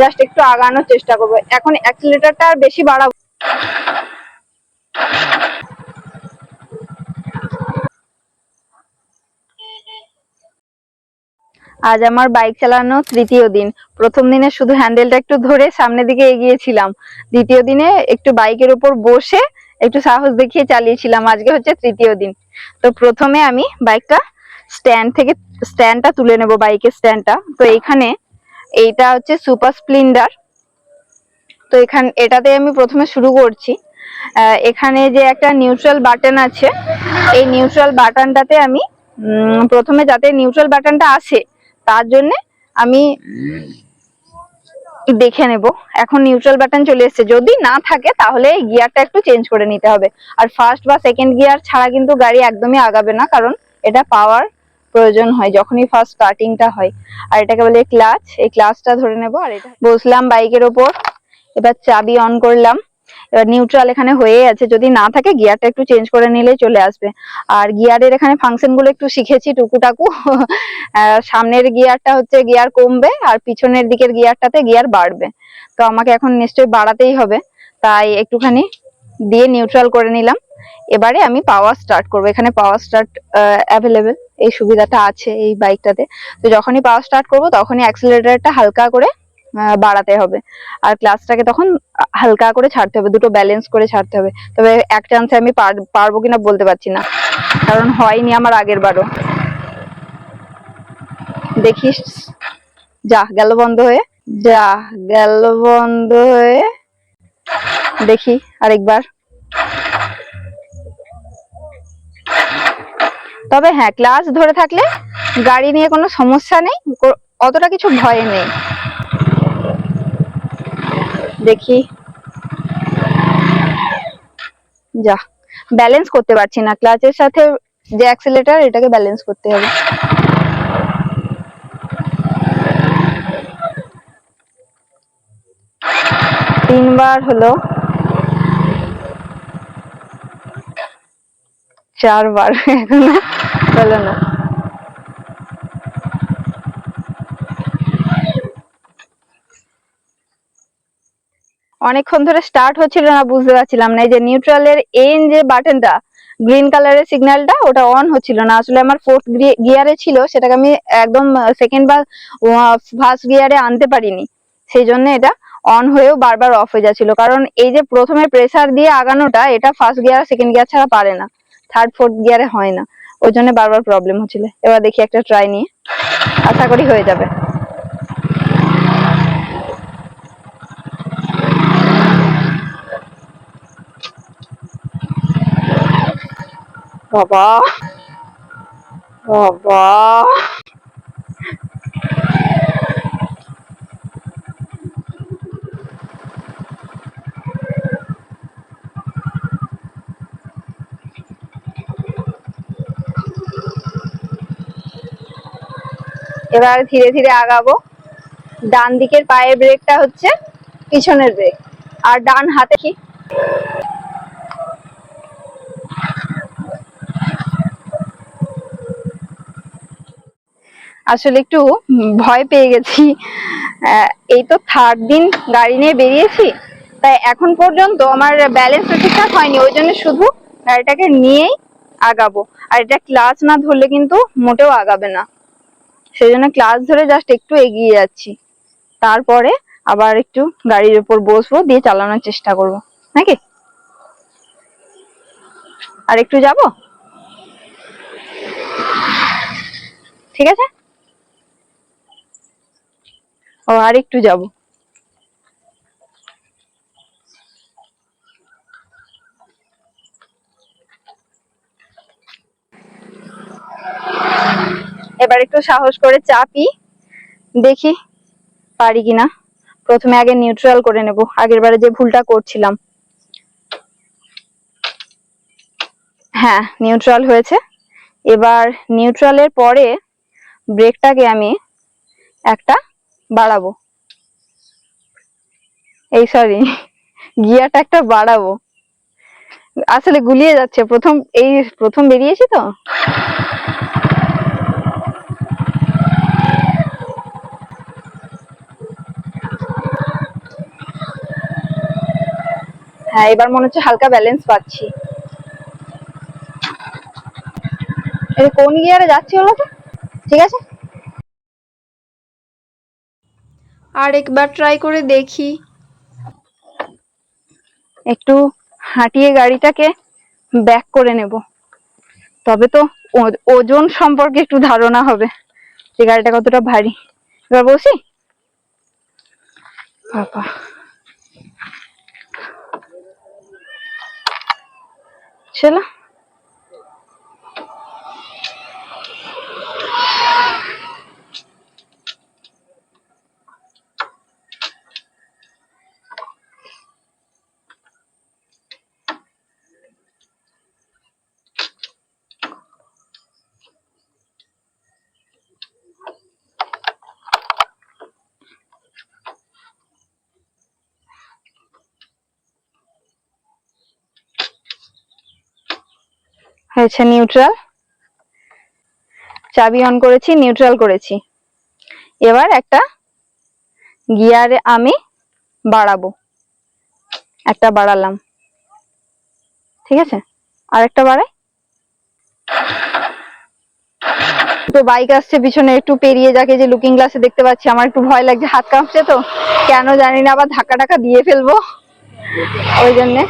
Just একটু আগানোর চেষ্টা করব। এখন অ্যাক্সিলেটারটা আর বেশি বাড়াবো। আজ আমার বাইক চালানো তৃতীয় দিন। প্রথম দিনে শুধু হ্যান্ডেলটা একটু ধরে সামনের দিকে এগিয়েছিলাম। দ্বিতীয় দিনে একটু বাইকের উপর বসে একটু সাহস দেখিয়ে চালিয়েছিলাম। আজকে হচ্ছে তৃতীয় দিন। তো প্রথমে আমি বাইকটা স্ট্যান্ড থেকে স্ট্যান্ডটা তুলে নেব বাইকের স্ট্যান্ডটা তো এইখানে এইটা হচ্ছে সুপার স্প্লেন্ডার। তো এখান এটাতে আমি প্রথমে শুরু করছি। এখানে যে একটা নিউট্রাল বাটন আছে, এই নিউট্রাল বাটনটাতে আমি প্রথমে যাতে নিউট্রাল বাটনটা আসে, তার জন্য আমি দেখে নেব। এখন নিউট্রাল বাটন চলে এসেছে। যদি না থাকে, তাহলে গিয়ারটা একটু চেঞ্জ করে নিতে হবে। আর ফার্স্ট বা সেকেন্ড গিয়ার ছাড়া কিন্তু গাড়ি একদমই আগাবে না, কারণ এটা পাওয়ার প্রয়োজন হয়, যখনই ফার্স্ট স্টার্টিংটা হয়। আর এটাকে বলে ক্লাচ এই ক্লাচটা ধরে নেব। আর এটা বসলাম বাইকের ওপর। এবার চাবি অন করলাম। এবার নিউট্রাল এখানে হয়ে আছে। যদি না থাকে গিয়ারটা একটু চেঞ্জ করে নিলে চলে আসবে। আর গিয়ারের এখানে ফাংশনগুলো একটু শিখেছি টুকুটাকু। সামনের গিয়ারটা হচ্ছে গিয়ার কমবে, আর পিছনের দিকের গিয়ারটাতে গিয়ার বাড়বে। তো আমাকে এখন নিশ্চয়ই বাড়াতেই হবে। তাই একটুখানি দিয়ে নিউট্রাল করে নিলাম। এবারে আমি পাওয়ার স্টার্ট করব। এখানে পাওয়ার স্টার্ট অ্যাভেলেবেল এই সুবিধাটা আছে এই বাইকটাতে। তো যখনই পাওয়ার স্টার্ট করব, তখনই অ্যাক্সিলারেটরটা হালকা করে বাড়াতে হবে। আর ক্লাসটাকে তখন হালকা করে ছাড়তে হবে, দুটো ব্যালেন্স করে ছাড়তে হবে। তবে এক চান্সে আমি পার- পারব কিনা বলতে পারছি না। কারণ হয়নি আমার আগের বারও। দেখিস, যা, গেল বন্ধ হয়ে, যা, গেল বন্ধ হয়ে, দেখি আরেকবার। তবে হ্যাঁ ক্লাস ধরে থাকলে গাড়ি নিয়ে কোনো সমস্যা নেই অতটা কিছু ভয় নেই। দেখি। যা ব্যালেন্স করতে পারছি না। ক্লাচের সাথে যে অ্যাক্সিলেটার এটাকে ব্যালেন্স করতে হবে। তিনবার হলো। চারবার। এখনও হলো না। অনেকক্ষণ ধরে স্টার্ট হচ্ছিল না, বুঝতে পারছিলাম না। এই যে নিউট্রালের এন যে বাটনটা গ্রিন কালারের সিগন্যালটা ওটা অন হচ্ছিল না। আসলে আমার ফোর্থ গিয়ারে ছিল, সেটাকে আমি একদম সেকেন্ড বা ফার্স্ট গিয়ারে আনতে পারিনি। সেই জন্য এটা অন হয়েও বারবার অফ হয়ে যাচ্ছিল। কারণ এই যে প্রথমে প্রেসার দিয়ে আগানোটা, এটা ফার্স্ট গিয়ার সেকেন্ড গিয়ার ছাড়া পারে না। থার্ড ফোর্থ গিয়ারে হয় না। ওই জন্য বারবার প্রবলেম হচ্ছিল। এবার দেখি একটা ট্রাই নিয়ে। আশা করি হয়ে যাবে। বাবা! বাবা! এবার ধীরে ধীরে আগাবো। ডান দিকের পায়ের ব্রেকটা হচ্ছে পিছনের ব্রেক। আর ডান হাতে কি? আসলে একটু ভয় পেয়ে গেছি। এই তো থার্ড দিন গাড়ি নিয়ে বেরিয়েছি। তাই এখন পর্যন্ত আমার ব্যালেন্সটা ঠিকঠাক হয়নি। ওই জন্য শুধু গাড়িটাকে নিয়েই আগাবো। আর এটা ক্লাচ না ধরলে কিন্তু মোটেও আগাবে না। সেই জন্য ক্লাস ধরে জাস্ট একটু এগিয়ে যাচ্ছি। তারপরে আবার একটু গাড়ির উপর বসবো, দিয়ে চালানোর চেষ্টা করব। নাকি আর একটু যাব? ঠিক আছে? ও, আর একটু যাব। এবার একটু সাহস করে চাপি। দেখি পারি কিনা। প্রথমে আগে নিউট্রাল করে নেব। আগের বারে যে ভুলটা করছিলাম। হ্যাঁ নিউট্রাল হয়েছে। এবার নিউট্রালের পরে ব্রেকটাকে আমি একটা বাড়াবো। এই সরি গিয়ারটা একটা বাড়াবো। আসলে গুলিয়ে যাচ্ছে। প্রথম, এই প্রথম বেরিয়েছি তো? হ্যাঁ এবার মনে হচ্ছে হালকা ব্যালেন্স পাচ্ছি। কোন গিয়ারে যাচ্ছি বলো তো ঠিক আছে? আর একবার ট্রাই করে দেখি। একটু হাঁটিয়ে গাড়িটাকে ব্যাক করে নেব। তবে তো ওজন সম্পর্কে একটু ধারণা হবে। যে গাড়িটা কতটা ভারী। এবার বসি বাবা। চলো হয়েছে নিউট্রাল চাবি অন করেছি নিউট্রাল করেছি। এবার একটা গিয়ারে আমি বাড়াবো। একটা বাড়ালাম। ঠিক আছে? আর একটা বাড়াই। তো বাইক আসছে, পিছনে একটু পেরিয়ে যাকে যে লুকিং গ্লাসে দেখতে পাচ্ছি, আমার একটু ভয় লাগছে, হাত কাঁপছে তো। কেন জানি না, আবার ধাক্কা টাক্কা দিয়ে ফেলব। ওই জন্যে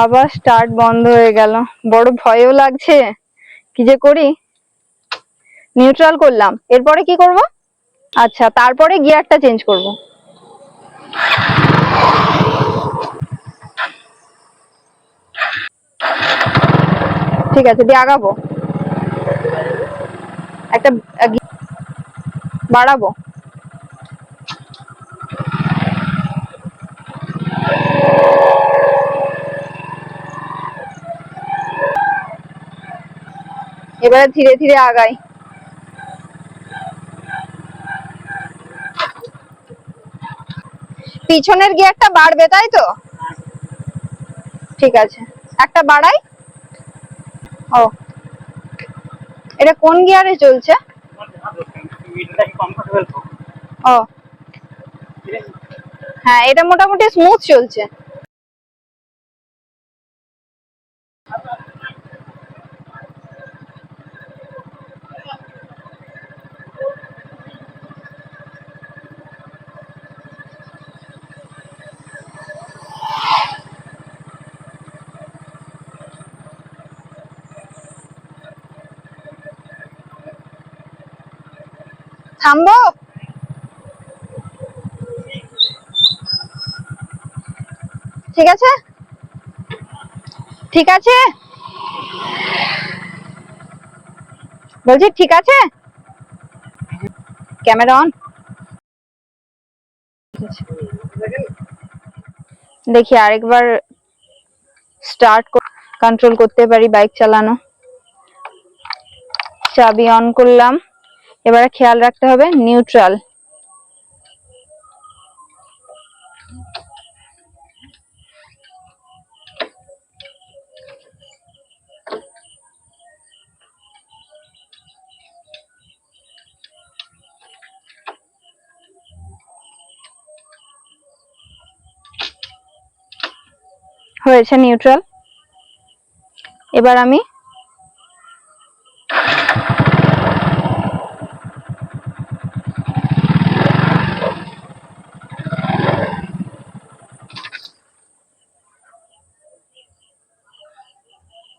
আবার স্টার্ট বন্ধ হয়ে গেল। বড় ভয়ও লাগছে। কি যে করি? নিউট্রাল করলাম। এরপরে কি করব? আচ্ছা তারপরে গিয়ারটা চেঞ্জ করব। ঠিক আছে, দিয়ে আগাবো। একটা, বাড়াবো। এবারে ধীরে ধীরে আগাই। পিছনের গিয়ারটা বাড়বে, তাই তো? ঠিক আছে। একটা বাড়াই। ও। এটা কোন গিয়ারে চলছে? ও। হ্যাঁ এটা মোটামুটি স্মুথ চলছে। থামবো? ঠিক আছে? ঠিক আছে? বলছি, ঠিক আছে? Camera on? দেখি আরেকবার স্টার্ট কন্ট্রোল করতে পারি বাইক চালানো। চাবি অন করলাম। এবারে খেয়াল রাখতে হবে নিউট্রাল হয়েছে নিউট্রাল এবার আমি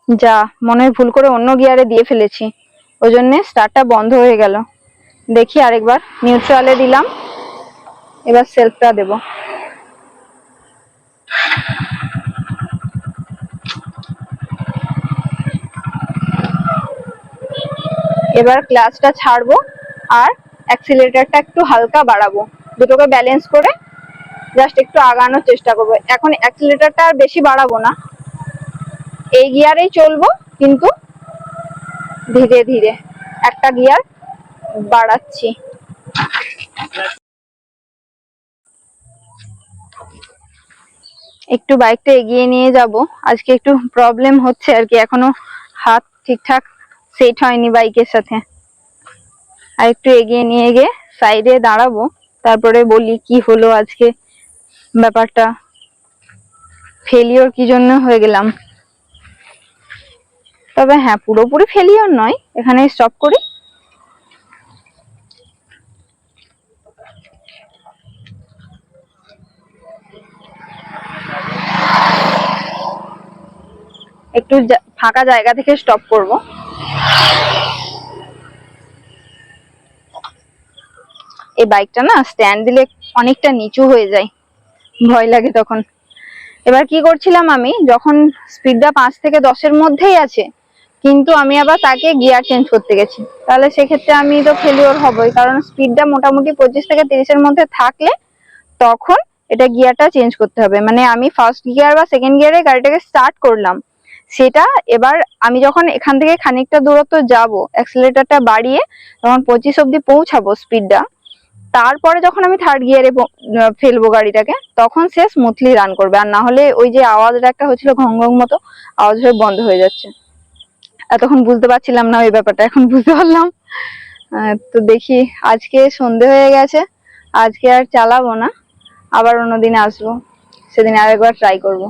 যা, মনে ভুল করে অন্য গিয়ারে দিয়ে ফেলেছি। ওই জন্যে স্টার্টটা বন্ধ হয়ে গেল। দেখি আরেকবার নিউট্রালে দিলাম। এবার সেলফটা দেব। এবার ক্লাসটা ছাড়বো আর অ্যাক্সিলারেটরটা একটু হালকা বাড়াবো। দুটোকে ব্যালেন্স করে জাস্ট একটু আগানোর চেষ্টা করব। এখন অ্যাক্সিলারেটরটা আর বেশি বাড়াবো না। এই গিয়ারেই চলবো, কিন্তু ধীরে ধীরে একটা গিয়ার বাড়াচ্ছি। একটু বাইকটা এগিয়ে নিয়ে যাব। আজকে একটু প্রবলেম হচ্ছে আর কি, এখনও হাত ঠিকঠাক সেট হয়নি বাইকের সাথে। আর একটু এগিয়ে নিয়ে গিয়ে সাইডে দাঁড়াবো, তারপরে বলি কি হলো আজকে ব্যাপারটা। ফেলিওর কি জন্য হয়ে গেলাম? তবে হ্যাঁ পুরোপুরি ফেলিওর নয়। এখানে স্টপ করি। একটু ফাঁকা জায়গা থেকে স্টপ করব। এই বাইকটা না স্ট্যান্ড দিলে অনেকটা নিচু হয়ে যায়। ভয় লাগে তখন। এবার কি করছিলাম আমি? যখন স্পিডটা পাঁচ থেকে দশের মধ্যেই আছে কিন্তু আমি আবার তাকে গিয়ার চেঞ্জ করতে গেছি। তাহলে সেক্ষেত্রে আমি তো ফেলিওর হবই, কারণ স্পিডটা মোটামুটি পঁচিশ থেকে তিরিশের মধ্যে থাকলে তখন এটা গিয়ারটা চেঞ্জ করতে হবে। মানে আমি ফার্স্ট গিয়ার বা সেকেন্ড গিয়ারে গাড়িটাকে স্টার্ট করলাম, সেটা এবার আমি যখন এখান থেকে খানিকটা দূরত্ব যাব অ্যাক্সিলেটরটা বাড়িয়ে তখন পঁচিশ অব্দি পৌঁছাবো স্পিডটা তারপরে যখন আমি থার্ড গিয়ারে ফেলব গাড়িটাকে, তখন সে স্মুথলি রান করবে। আর না হলে ওই যে আওয়াজটা একটা হচ্ছিল ঘং ঘং মতো, আওয়াজ হয়ে বন্ধ হয়ে যাচ্ছে। এতক্ষণ বুঝতে পারছিলাম না ওই ব্যাপারটা, এখন বুঝতে পারলাম। তো দেখি, আজকে সন্ধে হয়ে গেছে, আজকে আর চালাবো না, আবার অন্যদিন আসব, সেদিন আরেকবার ট্রাই করব।